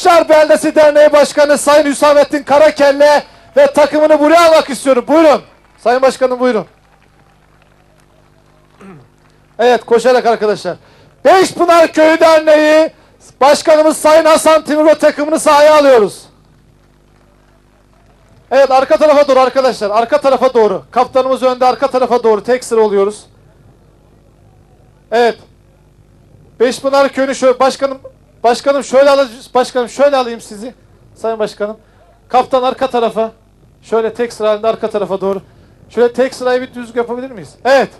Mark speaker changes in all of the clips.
Speaker 1: Şar Beldesi Derneği Başkanı Sayın Hüsamettin Karakelle ve takımını buraya almak istiyorum. Buyurun. Sayın Başkanım buyurun. Evet koşarak arkadaşlar. Beşpınar Köyü Derneği Başkanımız Sayın Hasan Timur ve takımını sahaya alıyoruz. Evet arka tarafa doğru arkadaşlar. Arka tarafa doğru. Kaptanımız önde arka tarafa doğru. Tek sıra oluyoruz. Evet. Beşpınar Köyü'nü şöyle başkanım başkanım şöyle alayım başkanım şöyle alayım sizi. Sayın başkanım. Kaptan arka tarafa. Şöyle tek sıra halinde arka tarafa doğru. Şöyle tek sırayı bir düzgün yapabilir miyiz? Evet.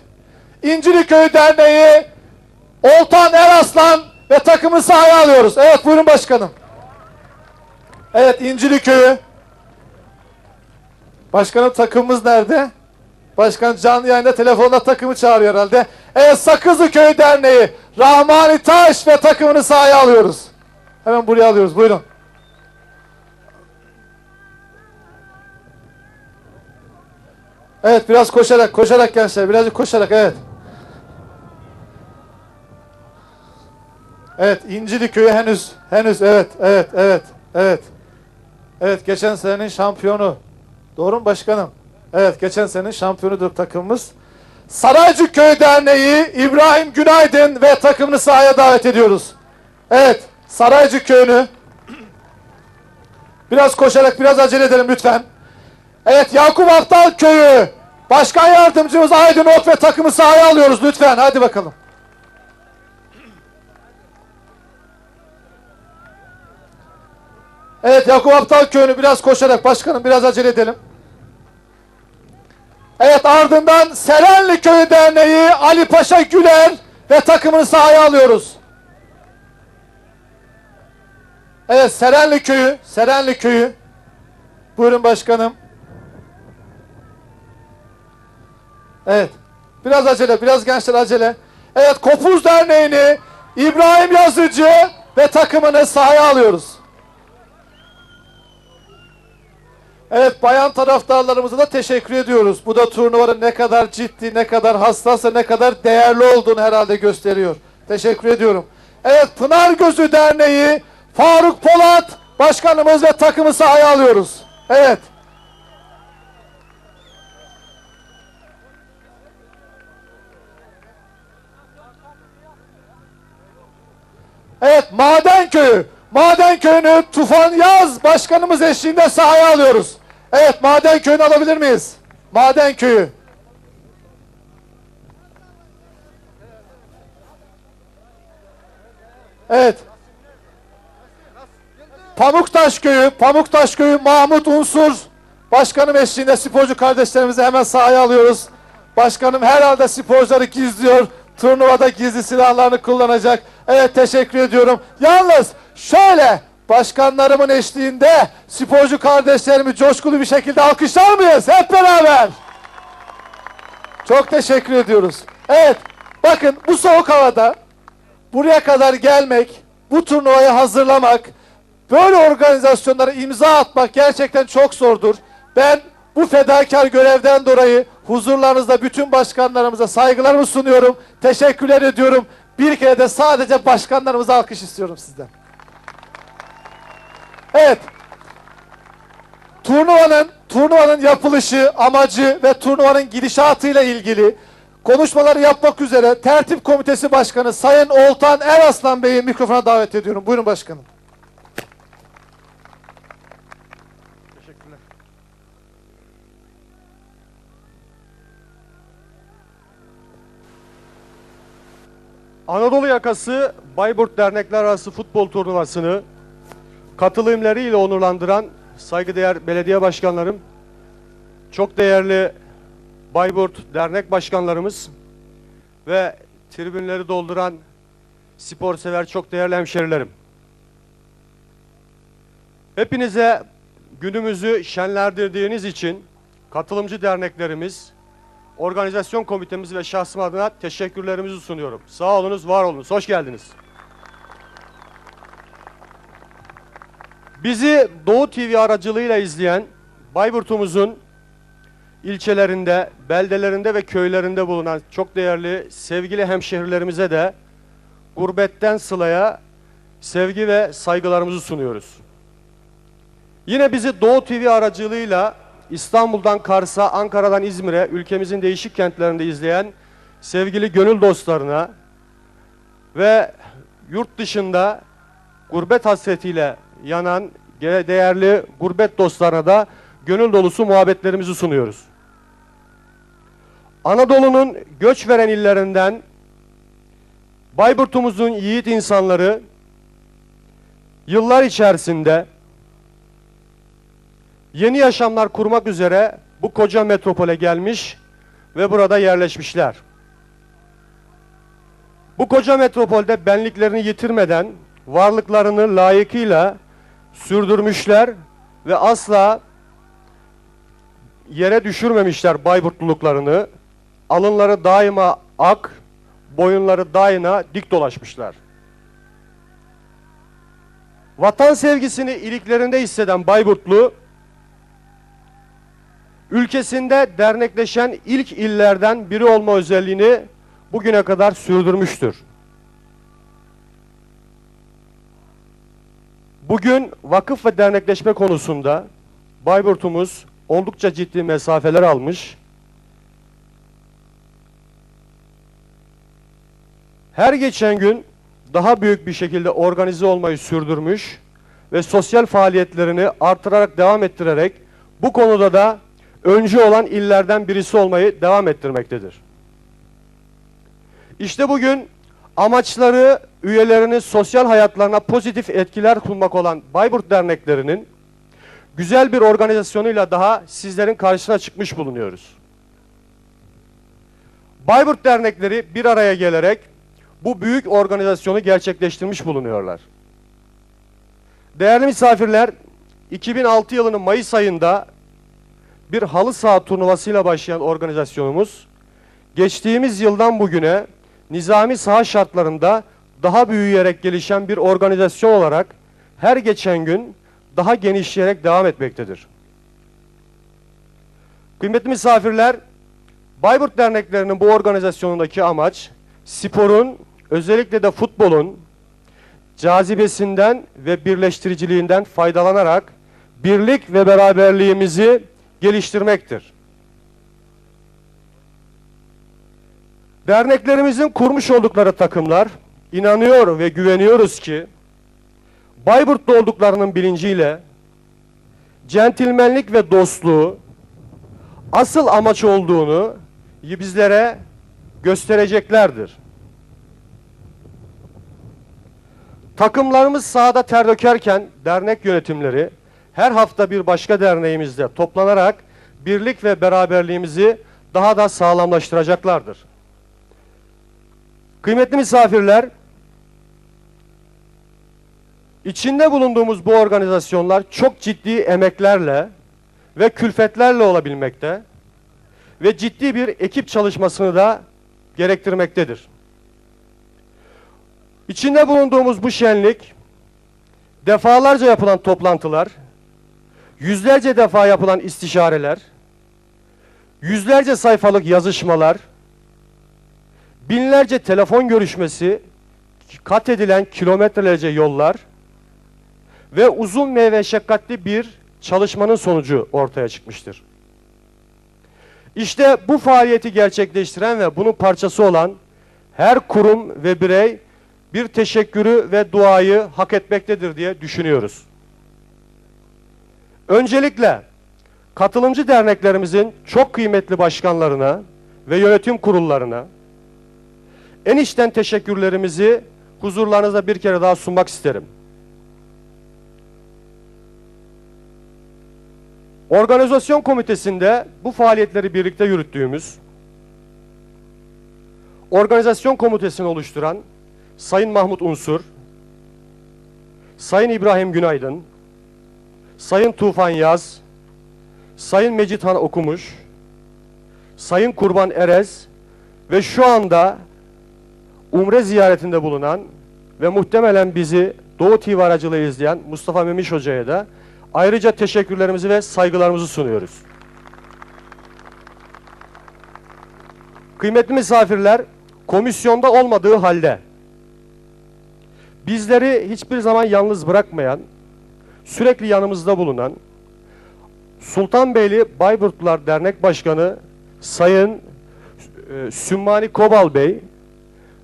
Speaker 1: İncili Köyü Derneği Oltan Eraslan ve takımı sahaya alıyoruz. Evet buyurun başkanım. Evet İncili Köyü. Başkanım takımımız nerede? Başkan canlı yayında telefonda takımı çağırıyor herhalde. Evet Sakızlı Köy Derneği Rahmani Taş ve takımını sahaya alıyoruz. Hemen buraya alıyoruz buyurun. Evet biraz koşarak koşarak gençler birazcık koşarak evet. Evet İncili Köyü henüz henüz evet evet evet evet. Evet geçen senenin şampiyonu. Doğru mu başkanım? Evet geçen senenin şampiyonudur takımımız. Saraycı Köy Derneği İbrahim Günaydın ve takımını sahaya davet ediyoruz. Evet Saraycı Köyü'nü biraz koşarak biraz acele edelim lütfen. Evet Yakup Aptal Köyü Başkan Yardımcımız Aydın Ok ve takımı sahaya alıyoruz lütfen hadi bakalım. Evet Yakup Aptal Köyü'nü biraz koşarak başkanım biraz acele edelim. Evet ardından Serenli Köyü Derneği Ali Paşa Güler ve takımını sahaya alıyoruz. Evet Serenli Köyü, Serenli Köyü. Buyurun başkanım. Evet. Biraz acele, biraz gençler acele. Evet Kopuz Derneği'ni İbrahim Yazıcı ve takımını sahaya alıyoruz. Evet bayan taraftarlarımıza da teşekkür ediyoruz. Bu da turnuvanın ne kadar ciddi, ne kadar hassas ve ne kadar değerli olduğunu herhalde gösteriyor. Teşekkür ediyorum. Evet Pınar Gözü Derneği Faruk Polat başkanımız ve takımı sahaya alıyoruz. Evet. Evet Maden Köyü. Maden Köyü'nü Tufan Yaz başkanımız eşliğinde sahaya alıyoruz. Evet Maden Köyü'nü alabilir miyiz? Maden Köyü. Evet. Pamuktaş Köyü, Pamuktaş Köyü Mahmut Unsur başkanım eşliğinde sporcu kardeşlerimizi hemen sahaya alıyoruz. Başkanım herhalde sporcuları gizliyor. Turnuvada gizli silahlarını kullanacak. Evet teşekkür ediyorum. Yalnız şöyle başkanlarımın eşliğinde sporcu kardeşlerimi coşkulu bir şekilde alkışlar mıyız? Hep beraber. Çok teşekkür ediyoruz. Evet bakın bu soğuk havada buraya kadar gelmek, bu turnuvayı hazırlamak, böyle organizasyonlara imza atmak gerçekten çok zordur. Ben bu fedakar görevden dolayı huzurlarınızda bütün başkanlarımıza saygılarımı sunuyorum. Teşekkürler ediyorum. Bir kere de sadece başkanlarımıza alkış istiyorum sizden. Evet. Turnuvanın turnuvanın yapılışı, amacı ve turnuvanın gidişatıyla ilgili konuşmaları yapmak üzere Tertip Komitesi Başkanı Sayın Oltan Eraslan Bey'i mikrofona davet ediyorum. Buyurun başkanım.
Speaker 2: Teşekkürler. Anadolu Yakası Bayburt Dernekler Arası Futbol Turnuvası'nı katılımlarıyla onurlandıran saygıdeğer belediye başkanlarım, çok değerli Bayburt Dernek Başkanlarımız ve tribünleri dolduran spor sever çok değerli hemşerilerim. Hepinize günümüzü şenlendirdiğiniz için katılımcı derneklerimiz, organizasyon komitemiz ve şahsım adına teşekkürlerimizi sunuyorum. Sağ olunuz, var olunuz. Hoş geldiniz. Bizi Doğu TV aracılığıyla izleyen Bayburt'umuzun ilçelerinde, beldelerinde ve köylerinde bulunan çok değerli sevgili hemşehrilerimize de gurbetten sılaya sevgi ve saygılarımızı sunuyoruz. Yine bizi Doğu TV aracılığıyla İstanbul'dan Kars'a, Ankara'dan İzmir'e, ülkemizin değişik kentlerinde izleyen sevgili gönül dostlarına ve yurt dışında gurbet hasretiyle yanan değerli gurbet dostlarına da gönül dolusu muhabbetlerimizi sunuyoruz. Anadolu'nun göç veren illerinden Bayburt'umuzun yiğit insanları yıllar içerisinde yeni yaşamlar kurmak üzere bu koca metropole gelmiş ve burada yerleşmişler. Bu koca metropolde benliklerini yitirmeden varlıklarını layıkıyla sürdürmüşler ve asla yere düşürmemişler Bayburtluluklarını. Alınları daima ak, boyunları daima dik dolaşmışlar. Vatan sevgisini iliklerinde hisseden Bayburtlu, ülkesinde dernekleşen ilk illerden biri olma özelliğini bugüne kadar sürdürmüştür. Bugün vakıf ve dernekleşme konusunda Bayburt'umuz oldukça ciddi mesafeler almış. Her geçen gün daha büyük bir şekilde organize olmayı sürdürmüş ve sosyal faaliyetlerini artırarak devam ettirerek bu konuda da öncü olan illerden birisi olmayı devam ettirmektedir. İşte bugün amaçları üyelerinin sosyal hayatlarına pozitif etkiler sunmak olan Bayburt derneklerinin güzel bir organizasyonuyla daha sizlerin karşısına çıkmış bulunuyoruz. Bayburt dernekleri bir araya gelerek bu büyük organizasyonu gerçekleştirmiş bulunuyorlar. Değerli misafirler, 2006 yılının Mayıs ayında bir halı saha turnuvasıyla başlayan organizasyonumuz, geçtiğimiz yıldan bugüne nizami saha şartlarında daha büyüyerek gelişen bir organizasyon olarak her geçen gün daha genişleyerek devam etmektedir. Kıymetli misafirler, Bayburt derneklerinin bu organizasyonundaki amaç sporun, özellikle de futbolun cazibesinden ve birleştiriciliğinden faydalanarak birlik ve beraberliğimizi geliştirmektir. Derneklerimizin kurmuş oldukları takımlar inanıyor ve güveniyoruz ki Bayburt'ta olduklarının bilinciyle centilmenlik ve dostluğu asıl amaç olduğunu bizlere göstereceklerdir. Takımlarımız sahada ter dökerken dernek yönetimleri her hafta bir başka derneğimizde toplanarak birlik ve beraberliğimizi daha da sağlamlaştıracaklardır. Kıymetli misafirler, içinde bulunduğumuz bu organizasyonlar çok ciddi emeklerle ve külfetlerle olabilmekte ve ciddi bir ekip çalışmasını da gerektirmektedir. İçinde bulunduğumuz bu şenlik, defalarca yapılan toplantılar, yüzlerce defa yapılan istişareler, yüzlerce sayfalık yazışmalar, binlerce telefon görüşmesi, kat edilen kilometrelerce yollar ve uzun ve meşakkatli bir çalışmanın sonucu ortaya çıkmıştır. İşte bu faaliyeti gerçekleştiren ve bunun parçası olan her kurum ve birey bir teşekkürü ve duayı hak etmektedir diye düşünüyoruz. Öncelikle katılımcı derneklerimizin çok kıymetli başkanlarına ve yönetim kurullarına en içten teşekkürlerimizi huzurlarınızda bir kere daha sunmak isterim. Organizasyon komitesinde bu faaliyetleri birlikte yürüttüğümüz organizasyon komitesini oluşturan Sayın Mahmut Unsur, Sayın İbrahim Günaydın, Sayın Tufan Yaz, Sayın Mecit Han Okumuş, Sayın Kurban Erez ve şu anda Umre ziyaretinde bulunan ve muhtemelen bizi Doğu TV izleyen Mustafa Memiş Hoca'ya da ayrıca teşekkürlerimizi ve saygılarımızı sunuyoruz. Kıymetli misafirler, komisyonda olmadığı halde bizleri hiçbir zaman yalnız bırakmayan, sürekli yanımızda bulunan Sultanbeyli Bayburtlular Dernek Başkanı Sayın e, Sümmani Kobal Bey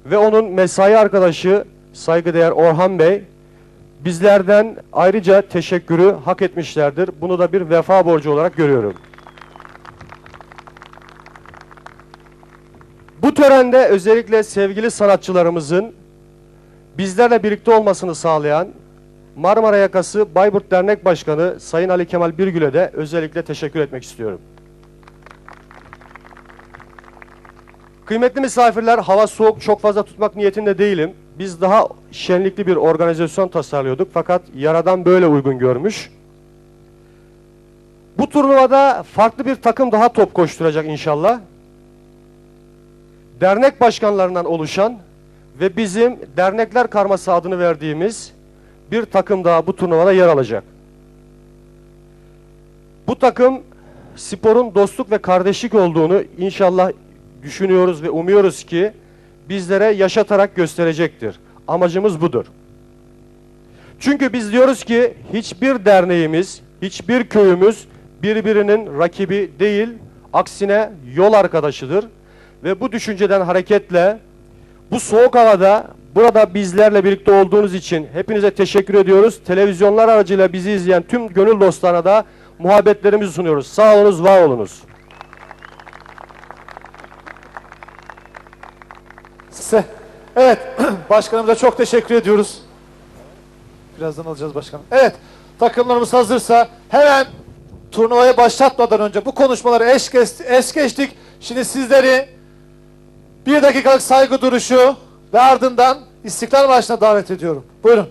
Speaker 2: ve onun mesai arkadaşı saygıdeğer Orhan Bey bizlerden ayrıca teşekkürü hak etmişlerdir. Bunu da bir vefa borcu olarak görüyorum. Bu törende özellikle sevgili sanatçılarımızın bizlerle birlikte olmasını sağlayan Marmara Yakası Bayburt Dernek Başkanı Sayın Ali Kemal Birgül'e de özellikle teşekkür etmek istiyorum. Kıymetli misafirler, hava soğuk, çok fazla tutmak niyetinde değilim. Biz daha şenlikli bir organizasyon tasarlıyorduk fakat yaradan böyle uygun görmüş. Bu turnuvada farklı bir takım daha top koşturacak inşallah. Dernek başkanlarından oluşan ve bizim dernekler karması adını verdiğimiz bir takım daha bu turnuvada yer alacak. Bu takım sporun dostluk ve kardeşlik olduğunu inşallah düşünüyoruz ve umuyoruz ki bizlere yaşatarak gösterecektir. Amacımız budur. Çünkü biz diyoruz ki hiçbir derneğimiz, hiçbir köyümüz birbirinin rakibi değil, aksine yol arkadaşıdır. Ve bu düşünceden hareketle bu soğuk havada burada bizlerle birlikte olduğunuz için hepinize teşekkür ediyoruz. Televizyonlar aracıyla bizi izleyen tüm gönül dostlarına da muhabbetlerimizi sunuyoruz. Sağ olunuz, var olunuz.
Speaker 1: Evet, başkanımıza çok teşekkür ediyoruz. Birazdan alacağız başkanım. Evet, takımlarımız hazırsa hemen turnuvaya başlatmadan önce bu konuşmaları eş, kes- es geçtik. Şimdi sizleri bir dakikalık saygı duruşu ve ardından İstiklal Marşı'na davet ediyorum. Buyurun.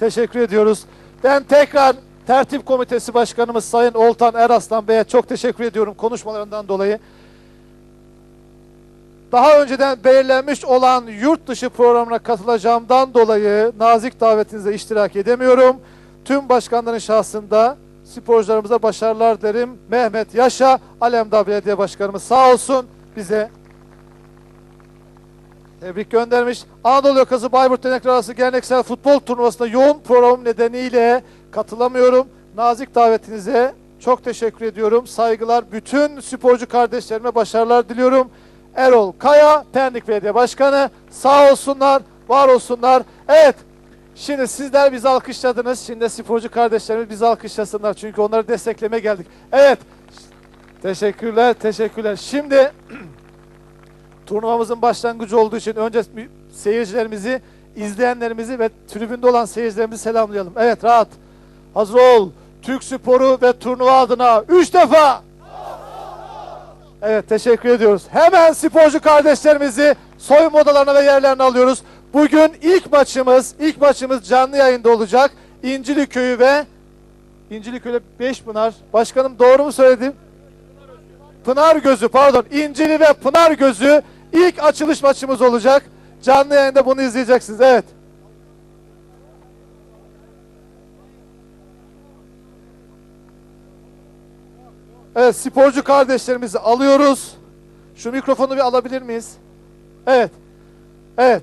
Speaker 1: Teşekkür ediyoruz. Ben tekrar Tertip Komitesi Başkanımız Sayın Oltan Eraslan Bey'e çok teşekkür ediyorum konuşmalarından dolayı. Daha önceden belirlenmiş olan yurt dışı programına katılacağımdan dolayı nazik davetinize iştirak edemiyorum. Tüm başkanların şahsında sporcularımıza başarılar derim. Mehmet Yaşa, Alemdağ Belediye Başkanımız sağ olsun bize Tebrik göndermiş. Anadolu Yakası Bayburt Dernekler Arası Geleneksel Futbol Turnuvası'nda yoğun programım nedeniyle katılamıyorum. Nazik davetinize çok teşekkür ediyorum. Saygılar. Bütün sporcu kardeşlerime başarılar diliyorum. Erol Kaya, Pendik Belediye Başkanı. Sağ olsunlar, var olsunlar. Evet, şimdi sizler bizi alkışladınız. Şimdi sporcu kardeşlerimiz bizi alkışlasınlar. Çünkü onları desteklemeye geldik. Evet, teşekkürler, teşekkürler. Şimdi... Turnuvamızın başlangıcı olduğu için önce seyircilerimizi, izleyenlerimizi ve tribünde olan seyircilerimizi selamlayalım. Evet rahat. Hazır ol. Türk sporu ve turnuva adına üç defa. Evet teşekkür ediyoruz. Hemen sporcu kardeşlerimizi soyunma odalarına ve yerlerine alıyoruz. Bugün ilk maçımız, ilk maçımız canlı yayında olacak. İncili Köyü ve İncili Köyü Beşpınar. Başkanım doğru mu söyledim? Pınar Gözü pardon İncili ve Pınar Gözü İlk açılış maçımız olacak. Canlı yayında bunu izleyeceksiniz. Evet. Evet sporcu kardeşlerimizi alıyoruz. Şu mikrofonu bir alabilir miyiz? Evet. Evet.